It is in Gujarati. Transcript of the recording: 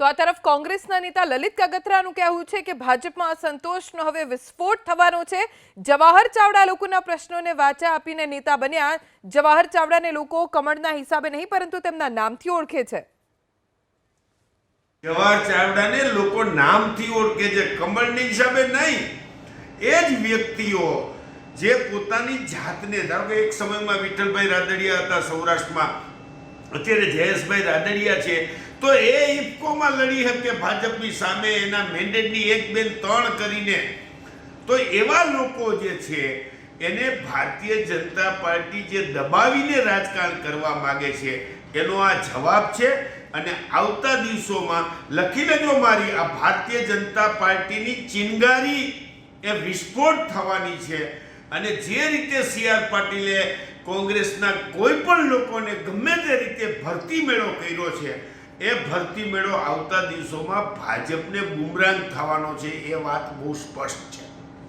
તો આ તરફ કોંગ્રેસના નેતા લલિત કગથરાનું કહેવું છે કે ભાજપમાં અસંતોષનો હવે વિસ્ફોટ થવાનો છે. જવાહર ચાવડા લોકોના પ્રશ્નોને વાચા આપીને નેતા બન્યા. જવાહર ચાવડાને લોકો કમળના હિસાબે નહીં, પરંતુ તેમના નામથી ઓળખે છે. જવાહર ચાવડાને લોકો નામથી ઓળખે છે, કમળની હિસાબે નહીં. એ જ વ્યક્તિઓ જે પોતાની જાતને, ધારો કે એક સમયમાં વિઠ્ઠલભાઈ રાદડિયા હતા સૌરાષ્ટ્રમાં. અત્યારે જયેશભાઈ રાદડિયા છે તો એ ઇફકોમાં લડી શકે ભાજપની સામે, એના મેન્ડેટની એક બેન ત્રણ કરીને. તો એવા લોકો જે છે, એને ભારતીય જનતા પાર્ટી જે દબાવીને રાજકારણ કરવા માગે છે, એનો આ જવાબ છે. અને આવતા દિવસોમાં લખી લેજો મારી આ ભારતીય જનતા પાર્ટીની ચિનગારી એ વિસ્ફોટ થવાની છે અને જે રીતે સી આર પાટીલે કોંગ્રેસના કોઈ પણ લોકોને ગમે તે રીતે ભરતી મેળો કર્યો છે એ ભરતી મેળો આવતા દિવસોમાં ભાજપને બુમરાંગ થવાનો છે એ વાત બહુ સ્પષ્ટ છે.